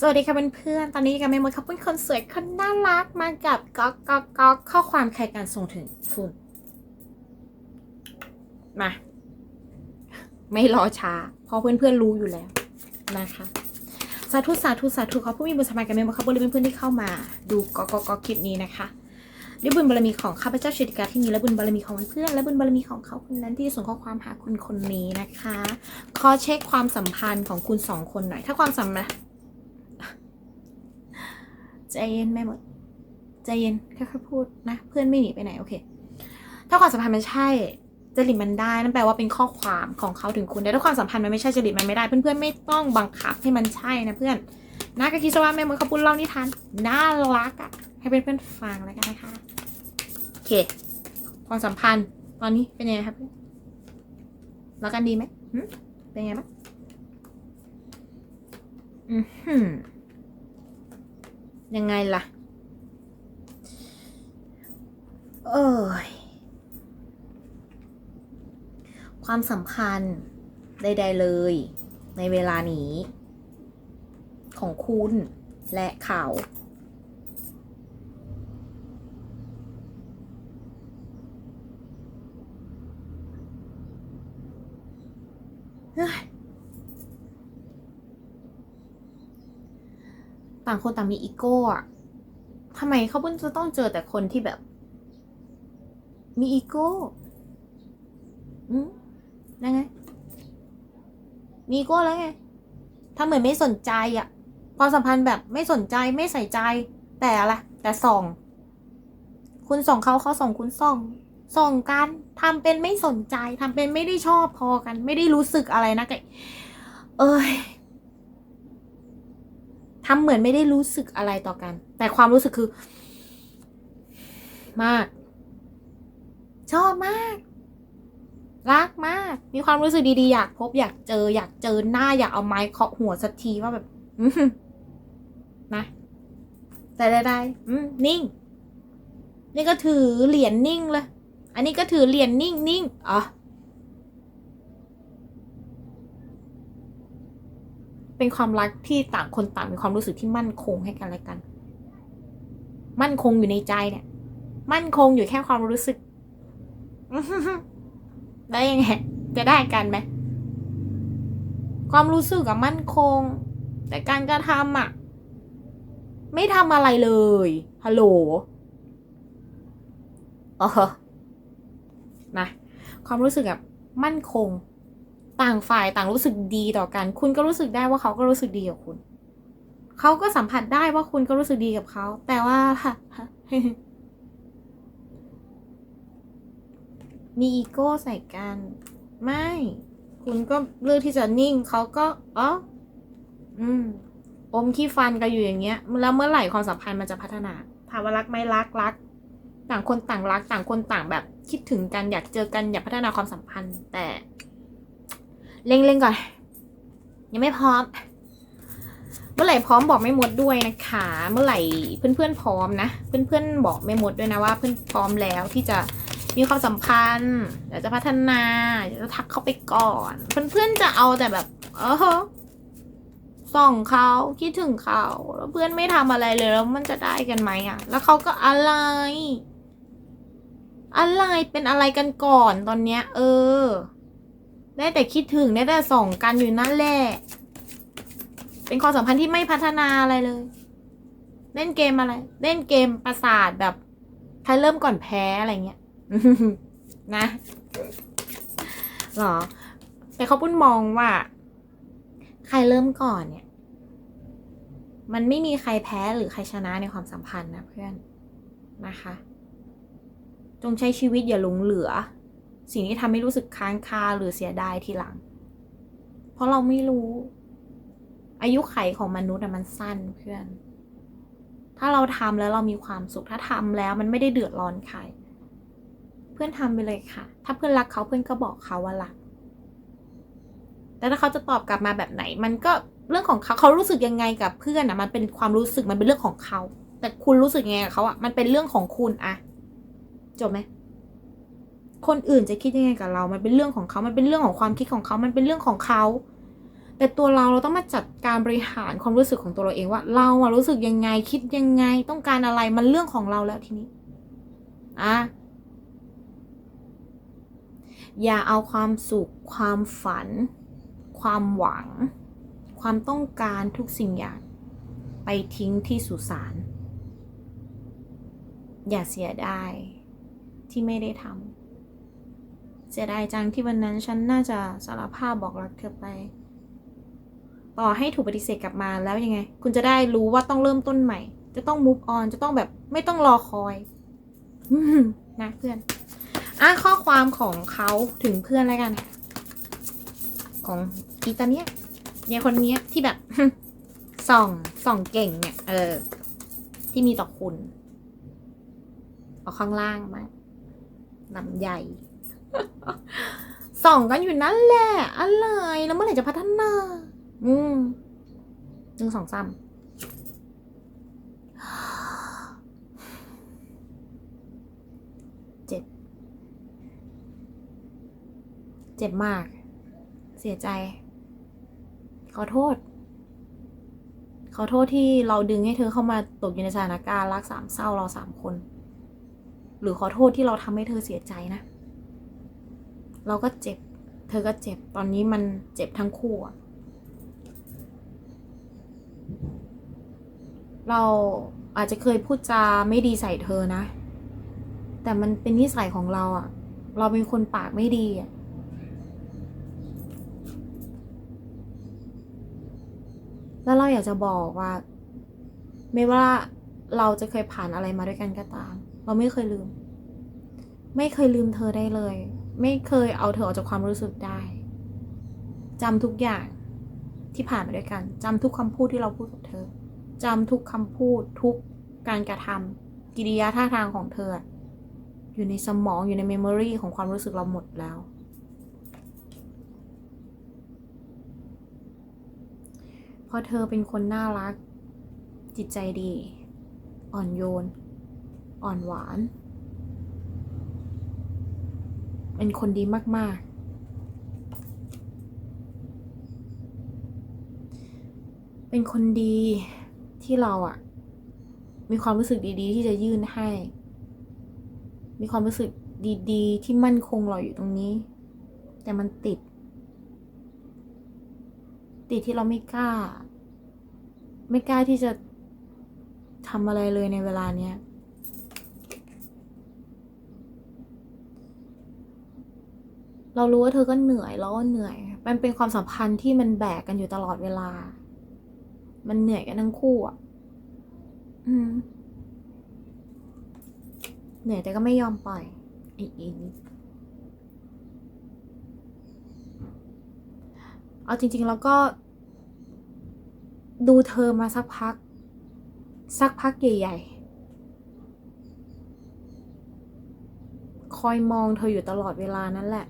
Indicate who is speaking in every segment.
Speaker 1: สวัสดีค่ะเพื่อนๆ ตอนนี้กับเมมโมครับเป็นคนสวยคนน่ารักมากับก๊อกก๊อกก๊อกข้อความใครการส่งถึงคุณมา ไม่รอช้า เพราะเพื่อนๆรู้อยู่แล้วนะคะ สาธุสาธุสาธุขอผู้มีบุญสมัยกับเมมโมครับบริเวณเพื่อนๆที่เข้ามา ดูก๊อกก๊อกก๊อกคลิปนี้นะคะด้วยบุญบารมีของข้าพเจ้าเชติกาที่มีและบุญบารมีของเพื่อนและบุญบารมีของเขาคนนั้นที่ส่งข้อความหาคุณคนนี้นะคะ ขอเช็คความสัมพันธ์ของคุณสองคนหน่อย ถ้าความสัมพันธ์ ใจเย็นแม่หมด ใจเย็นค่อยๆพูดนะ เพื่อนไม่หนีไปไหนโอเค ถ้าความสัมพันธ์มันใช่จริตมันได้นั่นแปลว่าเป็นข้อความของเขาถึงคุณแต่ถ้าความสัมพันธ์มันไม่ใช่จริตมันไม่ได้ เพื่อนๆไม่ต้องบังคับให้มันใช่นะเพื่อนนะก็คิดซะว่าแม่มดเขาพูดเล่านิทานน่ารักอะให้เพื่อนๆฟังแล้วกันนะคะโอเค ความสัมพันธ์ตอนนี้เป็นยังไงครับเพื่อนรักกันดีไหมเป็นยังไงบ้างอือหือ ยังไงล่ะ เอ้ย ความสัมพันธ์ใดๆเลย ในเวลานี้ ของคุณและเขาเฮ้ย ต่างคนต่างมีอีโก้อะทำไมเขาเพิ่งจะต้องเจอแต่คนที่แบบ มีอีโก้อืมยังไงมีอีโก้แล้วไงถ้าเหมือนไม่สนใจอะความสัมพันธ์แบบไม่สนใจไม่ใส่ใจ แต่อะไรแต่ส่อง คุณส่องเขาเขาส่องคุณส่อง ส่องกันทำเป็นไม่สนใจทำเป็นไม่ได้ชอบพอกัน ไม่ได้รู้สึกอะไรนะไกเอ้ย ทำเหมือนไม่ได้รู้สึกอะไรต่อกัน แต่ความรู้สึกคือ มาก ชอบมาก รักมาก มีความรู้สึกดีๆ อยากพบอยากเจอ อยากเจอหน้าอยากเอาไม้เคาะหัวสักทีว่าแบบนะ แต่ได้ๆนิ่ง นี่ก็ถือเหรียญนิ่งเลย อันนี้ก็ถือเหรียญนิ่งนิ่งอ๋อ เป็นความรักที่ต่างคนต่างมีความรู้สึกที่มั่นคงให้กันและกัน มั่นคงอยู่ในใจเนี่ย มั่นคงอยู่แค่ความรู้สึกได้ยังไงจะได้กันไหมความรู้สึกอะมั่นคง แต่การกระทำอะไม่ทำอะไรเลยฮัลโหลเออนะความรู้สึกแบบมั่นคง ต่างฝ่ายต่างรู้สึกดีต่อกัน คุณก็รู้สึกได้ว่าเขาก็รู้สึกดีกับคุณ เขาก็สัมผัสได้ว่าคุณก็รู้สึกดีกับเขา แต่ว่ามีอีโก้ใส่กัน ไม่ คุณก็เลือกที่จะนิ่ง เขาก็อ๋ออืมอมขี้ฟันกันอยู่อย่างเงี้ย แล้วเมื่อไหร่ความสัมพันธ์มันจะพัฒนา ถามว่ารักไหม่รักรัก ต่างคนต่างรัก ต่างคนต่างแบบคิดถึงกันอยากเจอกันอยากพัฒนาความสัมพันธ์ แต่ เร่งๆก่อน ยังไม่พร้อม เมื่อไหร่พร้อมบอกไม่หมดด้วยนะคะ เมื่อไหร่เพื่อนๆพร้อมนะ เพื่อนๆบอกไม่หมดด้วยนะว่า เพื่อนพร้อมแล้วที่จะมีความสัมพันธ์อยากจะพัฒนาอยากจะทักเข้าไปก่อน เพื่อนๆจะเอาแต่แบบ เออส่องเขาคิดถึงเขาแล้วเพื่อนไม่ทำอะไรเลยแล้วมันจะได้กันไหมอะ แล้วเขาก็อะไร อะไรเป็นอะไรกันก่อนตอนเนี้ย เออ ได้แต่คิดถึงได้แต่ส่องกันอยู่นั่นแหละ เป็นความสัมพันธ์ที่ไม่พัฒนาอะไรเลย เล่นเกมอะไร เล่นเกมประสาทแบบใครเริ่มก่อนแพ้อะไรเงี้ย นะหรอ แต่เขาปุ้นมองว่า ใครเริ่มก่อนเนี่ย มันไม่มีใครแพ้หรือใครชนะในความสัมพันธ์นะเพื่อนนะคะ จงใช้ชีวิตอย่าหลงเหลือ สิ่งที่ทำให้รู้สึกค้างคาหรือเสียดายทีหลัง เพราะเราไม่รู้ อายุไขของมนุษย์มันสั้นเพื่อน ถ้าเราทำแล้วเรามีความสุขถ้าทำแล้วมันไม่ได้เดือดร้อนใคร เพื่อนทำไปเลยค่ะ ถ้าเพื่อนรักเขาเพื่อนก็บอกเขาว่ารัก แต่ถ้าเขาจะตอบกลับมาแบบไหน มันก็เรื่องของเขาเขารู้สึกยังไงกับเพื่อนอะมันเป็นความรู้สึกมันเป็นเรื่องของเขา แต่คุณรู้สึกยังไงกับเขาอะมันเป็นเรื่องของคุณอะจบไหม คนอื่นจะคิดยังไงกับเรา มันเป็นเรื่องของเขา มันเป็นเรื่องของความคิดของเขา มันเป็นเรื่องของเขา แต่ตัวเราเราต้องมาจัดการบริหารความรู้สึกของตัวเราเองว่า เราอะรู้สึกยังไง คิดยังไง ต้องการอะไร มันเรื่องของเราแล้วทีนี้ อะ อย่าเอาความสุข ความฝัน ความหวัง ความต้องการทุกสิ่งอย่าง ไปทิ้งที่สุสาน อย่าเสียดายที่ไม่ได้ทำ สียดายจังที่วันนั้นฉันน่าจะสารภาพบอกรักเธอไป ต่อให้ถูกปฏิเสธกลับมาแล้วยังไง คุณจะได้รู้ว่าต้องเริ่มต้นใหม่ จะต้อง move on จะต้องแบบไม่ต้องรอคอยนะเพื่อนอะข้อความของเขาถึงเพื่อนแล้วกัน ของอีตาเนี้ยเนี่ยคนเนี้ยที่แบบส่องส่องเก่งเนี่ย เออ ที่มีต่อคุณ เอาข้างล่างมาลำใหญ่ ส่องกันอยู่นั่นแหละ อะไรแล้วเมื่อไหร่จะพัฒนา อืมหนึ่งสองสามเจ็บ เจ็บมาก เสียใจ ขอโทษ ขอโทษที่เราดึงให้เธอเข้ามาตกอยู่ในสถานการณ์รักสามเศร้าเราสามคน หรือขอโทษที่เราทำให้เธอเสียใจนะ เราก็เจ็บ เธอก็เจ็บ ตอนนี้มันเจ็บทั้งคู่อะเราอาจจะเคยพูดจาไม่ดีใส่เธอนะ แต่มันเป็นนิสัยของเราอะเราเป็นคนปากไม่ดีอะแล้วเราอยากจะบอกว่า ไม่ว่าเราจะเคยผ่านอะไรมาด้วยกันก็ตาม เราไม่เคยลืม ไม่เคยลืมเธอได้เลย ไม่เคยเอาเธอออกจากความรู้สึกได้จำทุกอย่างที่ผ่านมาด้วยกันจำทุกคำพูดที่เราพูดกับเธอจำทุกคำพูดทุกการกระทำกิริยาท่าทางของเธอ อยู่ในสมองอยู่ในเมมโมรีของความรู้สึกเราหมดแล้ว เพราะเธอเป็นคนน่ารัก จิตใจดี อ่อนโยน อ่อนหวาน เป็นคนดีมาก ๆ เป็นคนดีที่เราอะมีความรู้สึกดีๆ ที่จะยื่นให้ มีความรู้สึกดีๆ ที่มั่นคงรออยู่ตรงนี้ แต่มันติด ติดที่เราไม่กล้า ไม่กล้าที่จะทำอะไรเลยในเวลาเนี้ย เรารู้ว่าเธอก็เหนื่อยเราก็เหนื่อย มันเป็นความสัมพันธ์ที่มันแบกกันอยู่ตลอดเวลา มันเหนื่อยกันทั้งคู่อะอืมเหนื่อยแต่ก็ไม่ยอมปล่อยไอ้อินเอาจริง ๆ แล้วก็ ดูเธอมาสักพัก สักพักใหญ่ ๆ คอยมองเธออยู่ตลอดเวลานั่นแหละ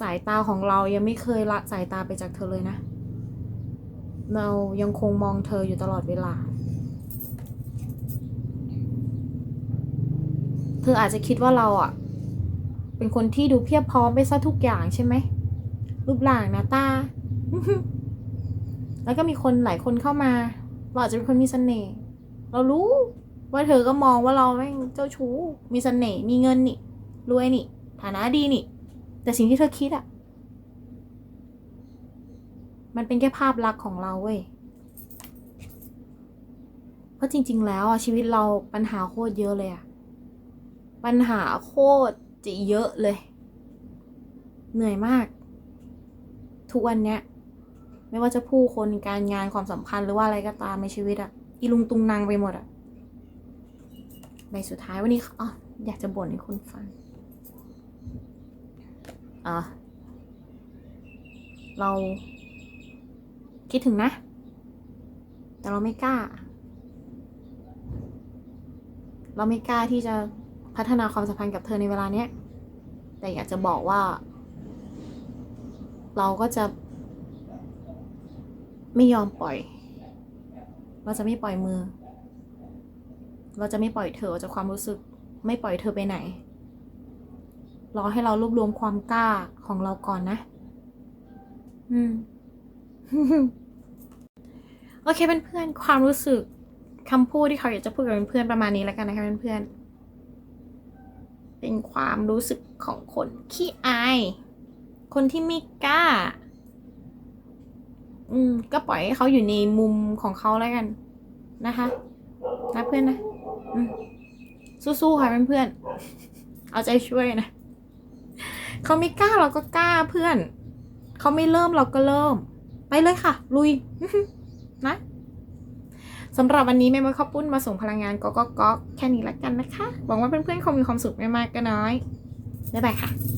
Speaker 1: สายตาของเรายังไม่เคยละสายตาไปจากเธอเลยนะ เรายังคงมองเธออยู่ตลอดเวลา เธออาจจะคิดว่าเราอะ เป็นคนที่ดูเพียบพร้อมไปซะทุกอย่างใช่ไหม รูปร่างหน้าตา แล้วก็มีคนหลายคนเข้ามา เราอาจจะเป็นคนมีเสน่ห์ เรารู้ว่าเธอก็มองว่าเราแม่งเจ้าชู้ มีเสน่ห์ มีเงินนี่ รวยนี่ ฐานะดีนี่ แต่สิ่งที่เธอคิดอะมันเป็นแค่ภาพลักษณ์ของเราเว้ยเพราะจริง ๆ แล้วอะชีวิตเราปัญหาโคตรเยอะเลยอะปัญหาโคตรจะเยอะเลย เหนื่อยมาก ทุกวันเนี้ย ไม่ว่าจะผู้คนการงานความสัมพันธ์หรือว่าอะไรก็ตามในชีวิตอะอีลุงตุงนางไปหมดอะใบสุดท้ายวันนี้อ๋ออยากจะบ่นให้คุณฟัง อะเราคิดถึงนะ แต่เราไม่กล้า เราไม่กล้าที่จะพัฒนาความสัมพันธ์กับเธอในเวลาเนี้ย แต่อยากจะบอกว่า เราก็จะ ไม่ยอมปล่อย เราจะไม่ปล่อยมือ เราจะไม่ปล่อยเธอจากความรู้สึก ไม่ปล่อยเธอไปไหน รอให้เรารวบรวมความกล้าของเราก่อนนะ อืม โอเคเพื่อนๆ ความรู้สึกคำพูดที่เขาอยากจะพูดกับเพื่อนๆประมาณนี้แล้วกันนะคะเพื่อนๆ เป็นความรู้สึกของคนขี้อาย คนที่ไม่กล้า อืม ก็ปล่อยให้เขาอยู่ในมุมของเขาแล้วกัน นะคะนะเพื่อนนะ อืมสู้ๆค่ะเพื่อนๆ เอาใจช่วยนะ เขาไม่กล้าเราก็กล้าเพื่อน เขาไม่เริ่มเราก็เริ่ม ไปเลยค่ะ ลุย นะสำหรับวันนี้แม่มดข้าวปุ้นมาส่งพลังงานก็ก็ก็แค่นี้ละกันนะคะ หวังว่าเพื่อนๆคงมีความสุขไม่มากก็น้อยบ๊ายบายค่ะ